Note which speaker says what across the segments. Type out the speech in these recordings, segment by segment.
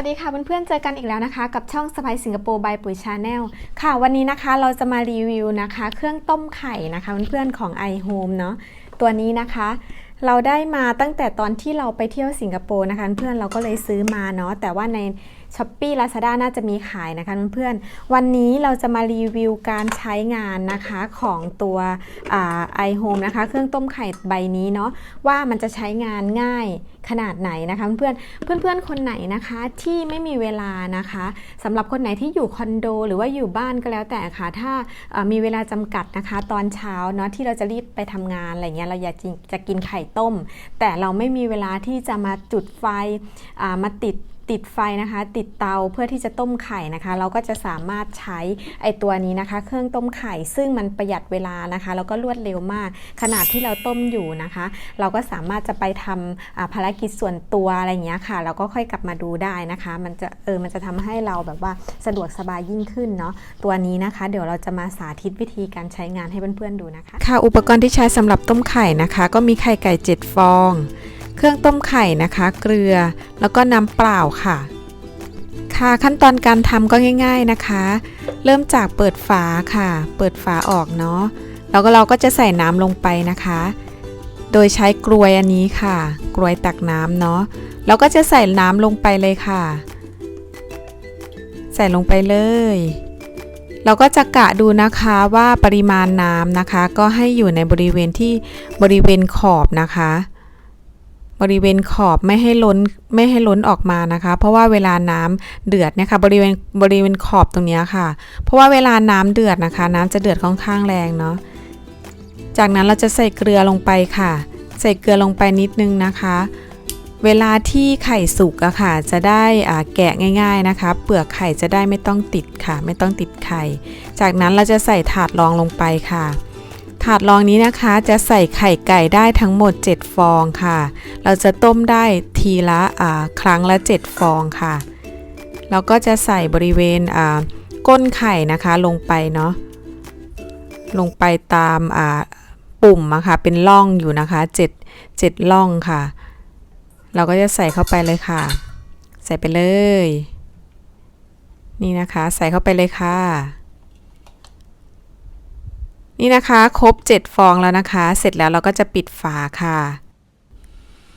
Speaker 1: วัสดีค่ะเพื่อนๆเจอกันอีกแล้วนะคะ กับช่องสไปสิงคโปร์บายปุ๋ยชาแนลค่ะ วันนี้นะคะเราจะมารีวิวนะคะ เครื่องต้มไข่นะคะเพื่อนๆของ iHome เนาะตัวนี้นะคะ เราได้มาตั้งแต่ตอนที่เราไปเที่ยวสิงคโปร์นะคะ เพื่อนเราก็เลยซื้อมาเนาะแต่ว่าใน s h อ p e e Lazada น่าจะมีขายนะคะเพื่อนๆวันนี้เราจะมารีวิวการใช้งานนะคะของตัวไอโฮมนะคะ เครื่องต้มไข่ใบนี้เนาะว่ามันจะใช้งานง่าย ขนาดไหนนะคะเพื่อนเพื่อนๆคนไหนนะคะที่ไม่มีเวลานะคะสำหรับคนไหนที่อยู่คอนโด หรือว่าอยู่บ้านก็แล้วแต่ค่ะ ถ้ามีเวลาจำกัดนะคะ ตอนเช้าเนาะที่เราจะรีบไปทำงานอะไรเงี้ยเราอยากจะกินไข่ต้ม แต่เราไม่มีเวลาที่จะมาจุดไฟมาติด ติดไฟนะคะ ติดเตาเพื่อที่จะต้มไข่นะคะ เราก็จะสามารถใช้ไอตัวนี้นะคะ เครื่องต้มไข่ซึ่งมันประหยัดเวลานะคะแล้วก็รวดเร็วมาก ขนาดที่เราต้มอยู่นะคะ เราก็สามารถจะไปทำภารกิจส่วนตัวอะไรอย่างเงี้ยค่ะเราก็ค่อยกลับมาดูได้นะคะ มันจะเออมันจะทำให้เราแบบว่าสะดวกสบายยิ่งขึ้นเนาะตัวนี้นะคะ เดี๋ยวเราจะมาสาธิตวิธีการใช้งานให้เพื่อนๆดูนะคะ
Speaker 2: ค่ะอุปกรณ์ที่ใช้สำหรับต้มไข่นะคะ ก็มีไข่ไก่ 7 ฟอง เครื่องต้มไข่นะคะ เกลือ แล้วก็น้ำเปล่าค่ะ ค่ะขั้นตอนการทำก็ง่าย ๆนะคะ เริ่มจากเปิดฝาค่ะ เปิดฝาออกเนาะแล้วก็เราก็จะใส่น้ำลงไปนะคะ โดยใช้กลวยอันนี้ค่ะ กลวยตักน้ำเนาะเราก็จะใส่น้ำลงไปเลยค่ะ ใส่ลงไปเลย เราก็จะกะดูนะคะว่าปริมาณน้ำนะคะ ก็ให้อยู่ในบริเวณที่บริเวณขอบนะคะ บริเวณขอบไม่ให้ล้นไม่ให้ล้นออกมานะคะ เพราะว่าเวลาน้ำเดือดเนี่ยค่ะบริเวณบริเวณขอบตรงนี้ค่ะ เพราะว่าเวลาน้ำเดือดนะคะ น้ำจะเดือดค่อนข้างแรงเนาะจากนั้นเราจะใส่เกลือลงไปค่ะ ใส่เกลือลงไปนิดนึงนะคะ เวลาที่ไข่สุกอะค่ะ จะได้แกะง่าย ๆนะคะ เปลือกไข่จะได้ไม่ต้องติดค่ะ ไม่ต้องติดไข่ จากนั้นเราจะใส่ถาดรองลงไปค่ะ ถาดรองนี้นะคะจะใส่ไข่ไก่ได้ทั้งหมด 7 ฟองค่ะ เราจะต้มได้ทีละครั้งละ 7 ฟองค่ะเราก็จะใส่บริเวณก้นไข่นะคะลงไปเนาะลงไปตามปุ่มอะค่ะเป็นล่องอยู่นะคะ7 7ล่องค่ะ เราก็จะใส่เข้าไปเลยค่ะ ใส่ไปเลย นี่นะคะ ใส่เข้าไปเลยค่ะ นี่นะคะครบ 7 ฟองแล้วนะคะ เสร็จแล้วเราก็จะปิดฝาค่ะ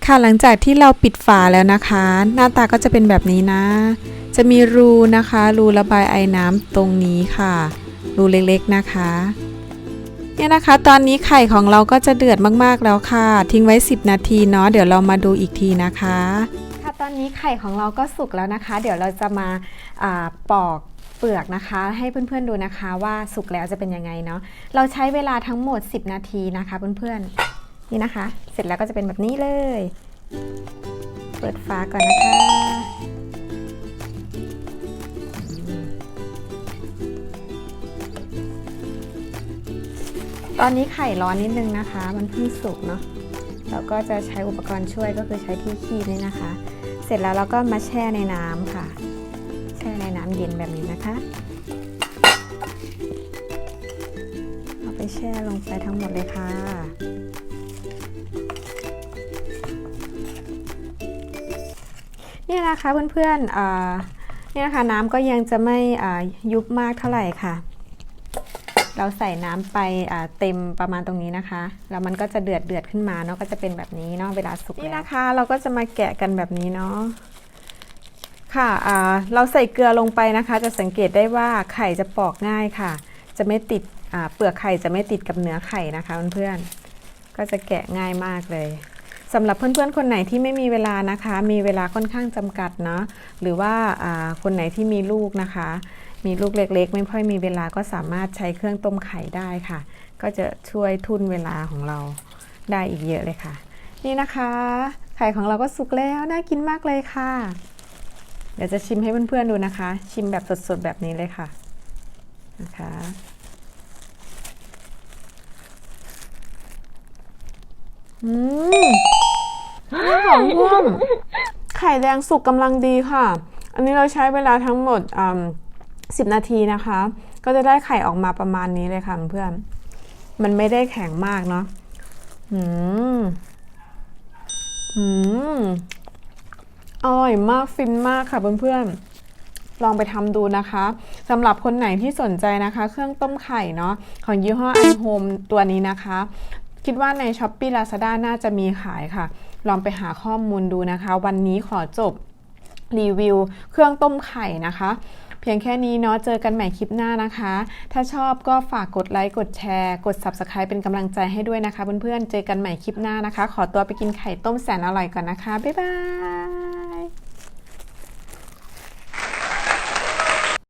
Speaker 2: ค่ะหลังจากที่เราปิดฝาแล้วนะคะ หน้าตาก็จะเป็นแบบนี้นะ จะมีรูนะคะ รูระบายไอ้น้ำตรงนี้ค่ะ รูเล็กๆนะคะเนี่ยนะคะ ตอนนี้ไข่ของเราก็จะเดือดมากๆแล้วค่ะ ทิ้งไว้ 10 นาทีเนาะเดี๋ยวเรามาดูอีกทีนะคะ
Speaker 1: ค่ะตอนนี้ไข่ของเราก็สุกแล้วนะคะ เดี๋ยวเราจะมาอาปอก เปลือกนะคะ ให้เพื่อนๆดูนะคะว่าสุกแล้วจะเป็นยังไงเนาะเราใช้เวลาทั้งหมด 10 นาทีนะคะเพื่อนๆนี่นะคะ เสร็จแล้วก็จะเป็นแบบนี้เลย เปิดฝาก่อนนะคะตอนนี้ไข่ร้อนนิดนึงนะคะ มันเพิ่งสุกเนาะเราก็จะใช้อุปกรณ์ช่วยก็คือใช้ที่คีบนี่นะคะ เสร็จแล้วเราก็มาแช่ในน้ำค่ะ เย็นแบบนี้นะคะ เอาไปแช่ลงไปทั้งหมดเลยค่ะ นี่นะคะเพื่อนๆเนี่นะคะน้ำก็ยังจะไม่ยุบมากเท่าไหร่ค่ะ เราใส่น้ำไปเต็มประมาณตรงนี้นะคะ แล้วมันก็จะเดือดเดือดขึ้นมาเนาะก็จะเป็นแบบนี้เนาะเวลาสุกนี่นะคะ เราก็จะมาแกะกันแบบนี้เนาะ ค่ะเราใส่เกลือลงไปนะคะ จะสังเกตได้ว่าไข่จะปอกง่ายค่ะ จะไม่ติดเปลือกไข่จะไม่ติดกับเนื้อไข่นะคะเพื่อนๆก็จะแกะง่ายมากเลยสำหรับเพื่อนๆ คนไหนที่ไม่มีเวลานะคะ มีเวลาค่อนข้างจำกัดเนาะหรือว่าคนไหนที่มีลูกนะคะ มีลูกเล็กๆ ไม่ค่อยมีเวลาก็สามารถใช้เครื่องต้มไข่ได้ค่ะ ก็จะช่วยทุนเวลาของเราได้อีกเยอะเลยค่ะ นี่นะคะ ไข่ของเราก็สุกแล้วน่ากินมากเลยค่ะ เดี๋ยวจะชิมให้เพื่อนๆดูนะคะ ชิมแบบสดๆแบบนี้เลยค่ะนะคะอืมหอมพิ่มไข่แดงสุกกำลังดีค่ะ อันนี้เราใช้เวลาทั้งหมดสิบนาทีนะคะ ก็จะได้ไข่ออกมาประมาณนี้เลยค่ะเพื่อน มันไม่ได้แข็งมากเนาะอืมอืม อร่อยมากฟินมากค่ะเพื่อนๆ ลองไปทำดูนะคะสำหรับคนไหนที่สนใจนะคะ เครื่องต้มไข่เนาะของยี่ห้อ i home ตัวนี้นะคะ คิดว่าใน s h อ p e e Lazada น่าจะมีขายค่ะ ลองไปหาข้อมูลดูนะคะ วันนี้ขอจบรีวิวเครื่องต้มไข่นะคะ เพียงแค่นี้เนาะเจอกันใหม่คลิปหน้านะคะ ถ้าชอบก็ฝากกดไลค์กดแชร์ กด Subscribe เป็นกำลังใจให้ด้วยนะคะเพื่อนๆเจอกันใหม่คลิปหน้านะคะ ขอตัวไปกินไข่ต้มแสนอร่อยก่อนนะคะ บ๊ายบาย